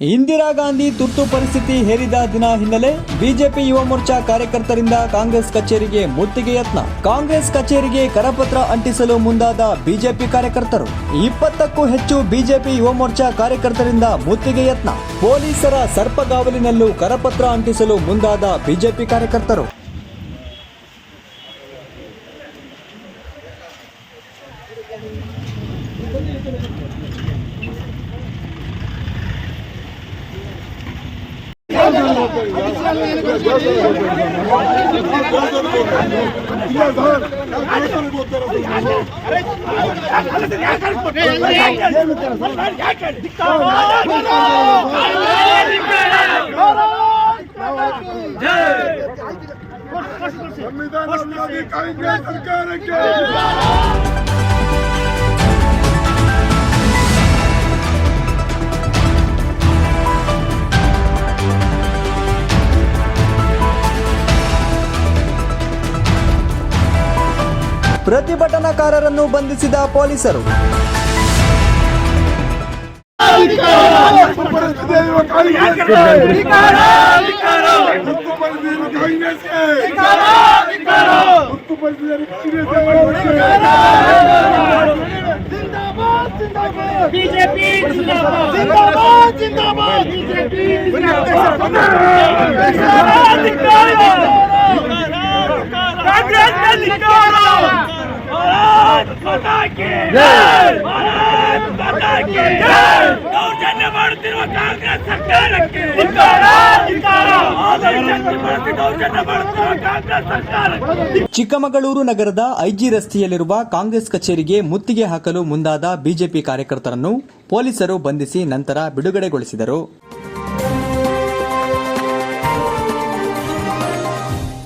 ಇಂದಿರಾ ಗಾಂಧಿ ತುರ್ತು ಪರಿಸ್ಥಿತಿ ಹೇರಿದ ದಿನ ಹಿನ್ನೆಲೆ ಬಿಜೆಪಿ ಯುವ ಮೋರ್ಚಾ ಕಾರ್ಯಕರ್ತರಿಂದ ಕಾಂಗ್ರೆಸ್ ಕಚೇರಿಗೆ ಮುತ್ತಿಗೆ ಯತ್ನ. ಕಾಂಗ್ರೆಸ್ ಕಚೇರಿಗೆ ಕರಪತ್ರ ಅಂಟಿಸಲು ಮುಂದಾದ ಬಿಜೆಪಿ ಕಾರ್ಯಕರ್ತರು. ಇಪ್ಪತ್ತಕ್ಕೂ ಹೆಚ್ಚು ಬಿಜೆಪಿ ಯುವ ಮೋರ್ಚಾ ಕಾರ್ಯಕರ್ತರಿಂದ ಮುತ್ತಿಗೆ ಯತ್ನ. ಪೊಲೀಸರ ಸರ್ಪಗಾವಲಿನಲ್ಲೂ ಕರಪತ್ರ ಅಂಟಿಸಲು ಮುಂದಾದ ಬಿಜೆಪಿ ಕಾರ್ಯಕರ್ತರು. संविधान सरकार ಪ್ರತಿಭಟನಾಕಾರರನ್ನು ಬಂಧಿಸಿದ ಪೊಲೀಸರು ಬಿಜೆಪಿ ಜಿಂದಾಬಾದ್ ಜಿಂದಾಬಾದ್ ಬಿಜೆಪಿ ದೌರ್ಜನ್ಯ ಮಾಡುತ್ತಿರುವ ಕಾಂಗ್ರೆಸ್ ಸರ್ಕಾರಕ್ಕೆ! ದೌರ್ಜನ್ಯ ಮಾಡುತ್ತಿರುವ ಕಾಂಗ್ರೆಸ್ ಸರ್ಕಾರಕ್ಕೆ! ಚಿಕ್ಕಮಗಳೂರು ನಗರದ ಐಜಿ ರಸ್ತೆಯಲ್ಲಿರುವ ಕಾಂಗ್ರೆಸ್ ಕಚೇರಿಗೆ ಮುತ್ತಿಗೆ ಹಾಕಲು ಮುಂದಾದ ಬಿಜೆಪಿ ಕಾರ್ಯಕರ್ತರನ್ನು ಪೊಲೀಸರು ಬಂಧಿಸಿ ನಂತರ ಬಿಡುಗಡೆಗೊಳಿಸಿದರು.